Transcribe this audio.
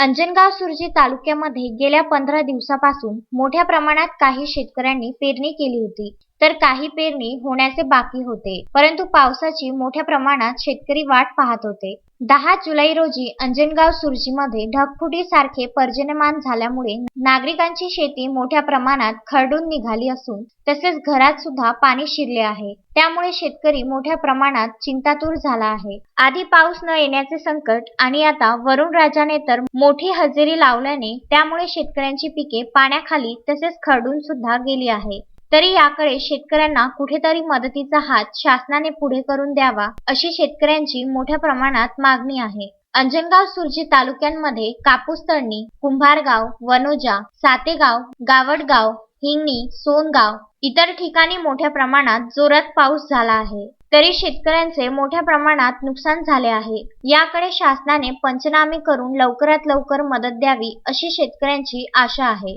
अंजनगाव सुरजी तालुक्यामध्ये गेल्या पंधरा दिवसापासून मोठ्या प्रमाणात काही शेतकऱ्यांनी पेरणी केली होती. तर काही पेरणी होण्याचे बाकी होते. परंतु पावसाची मोठ्या प्रमाणात शेतकरी वाट पाहत होते. दहा जुलै रोजी अंजनगाव सुरजीमध्ये ढगफुटीसारखे पर्जन्यमान झाल्यामुळे नागरिकांची शेती मोठ्या प्रमाणात खरडून निघाली असून तसेच घरात सुद्धा पाणी शिरले आहे. त्यामुळे शेतकरी मोठ्या प्रमाणात चिंतातूर झाला आहे. आधी पाऊस न येण्याचे संकट आणि आता वरुण राजाने तर मोठी हजेरी लावल्याने त्यामुळे शेतकऱ्यांची पिके पाण्याखाली तसेच खरडून सुद्धा गेली आहे. तरी याकडे शेतकऱ्यांना कुठेतरी मदतीचा हात शासनाने पुढे करून द्यावा अशी शेतकऱ्यांची मोठ्या प्रमाणात मागणी आहे. अंजनगाव सुरजी तालुक्यांमध्ये कापूस तळणी कुंभारगाव वनोजा सातेगाव गावडगाव हिंगणी सोनगाव इतर ठिकाणी मोठ्या प्रमाणात जोरात पाऊस झाला आहे. तरी शेतकऱ्यांचे मोठ्या प्रमाणात नुकसान झाले आहे. याकडे शासनाने पंचनामे करून लवकरात लवकर मदत द्यावी अशी शेतकऱ्यांची आशा आहे.